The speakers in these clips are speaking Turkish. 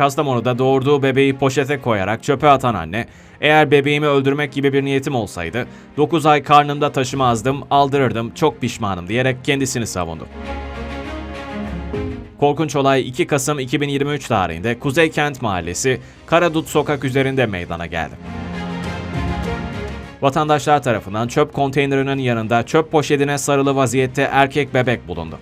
Kastamonu'da doğurduğu bebeği poşete koyarak çöpe atan anne, eğer bebeğimi öldürmek gibi bir niyetim olsaydı 9 ay karnımda taşımazdım, aldırırdım, çok pişmanım diyerek kendisini savundu. Korkunç olay 2 Kasım 2023 tarihinde Kuzey Kent Mahallesi Karadut Sokak üzerinde meydana geldi. Vatandaşlar tarafından çöp konteynerinin yanında çöp poşetine sarılı vaziyette erkek bebek bulundu.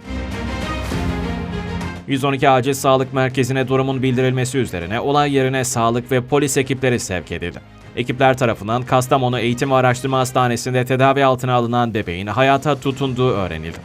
112 Acil Sağlık Merkezi'ne durumun bildirilmesi üzerine olay yerine sağlık ve polis ekipleri sevk edildi. Ekipler tarafından Kastamonu Eğitim Araştırma Hastanesi'nde tedavi altına alınan bebeğin hayata tutunduğu öğrenildi.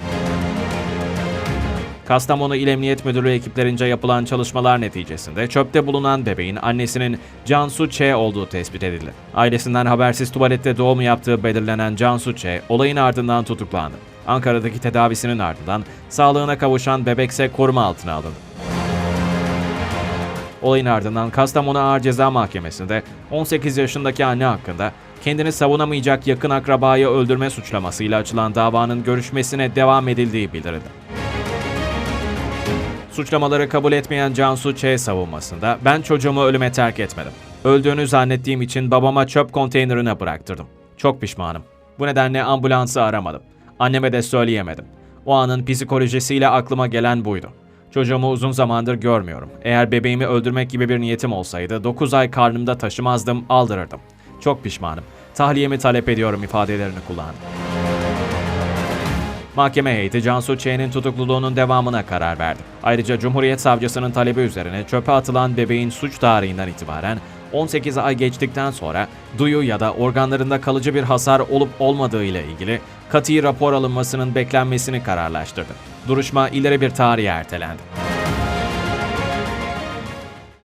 Kastamonu İl Emniyet Müdürlüğü ekiplerince yapılan çalışmalar neticesinde çöpte bulunan bebeğin annesinin Cansu Ç olduğu tespit edildi. Ailesinden habersiz tuvalette doğum yaptığı belirlenen Cansu Ç olayın ardından tutuklandı. Ankara'daki tedavisinin ardından sağlığına kavuşan bebekse koruma altına alındı. Olayın ardından Kastamonu Ağır Ceza Mahkemesi'nde 18 yaşındaki anne hakkında kendini savunamayacak yakın akrabayı öldürme suçlamasıyla açılan davanın görüşmesine devam edildiği bildirildi. Suçlamaları kabul etmeyen Cansu Ç. savunmasında ben çocuğumu ölüme terk etmedim. Öldüğünü zannettiğim için babama çöp konteynerine bıraktırdım. Çok pişmanım. Bu nedenle ambulansı aramadım. Anneme de söyleyemedim. O anın psikolojisiyle aklıma gelen buydu. Çocuğumu uzun zamandır görmüyorum. Eğer bebeğimi öldürmek gibi bir niyetim olsaydı 9 ay karnımda taşımazdım, aldırırdım. Çok pişmanım. Tahliyemi talep ediyorum ifadelerini kullandı. Mahkeme heyeti Cansu Ç'nin tutukluluğunun devamına karar verdi. Ayrıca Cumhuriyet Savcısının talebi üzerine çöpe atılan bebeğin suç tarihinden itibaren 18 ay geçtikten sonra duyu ya da organlarında kalıcı bir hasar olup olmadığı ile ilgili kat'i rapor alınmasının beklenmesini kararlaştırdı. Duruşma ileri bir tarihe ertelendi.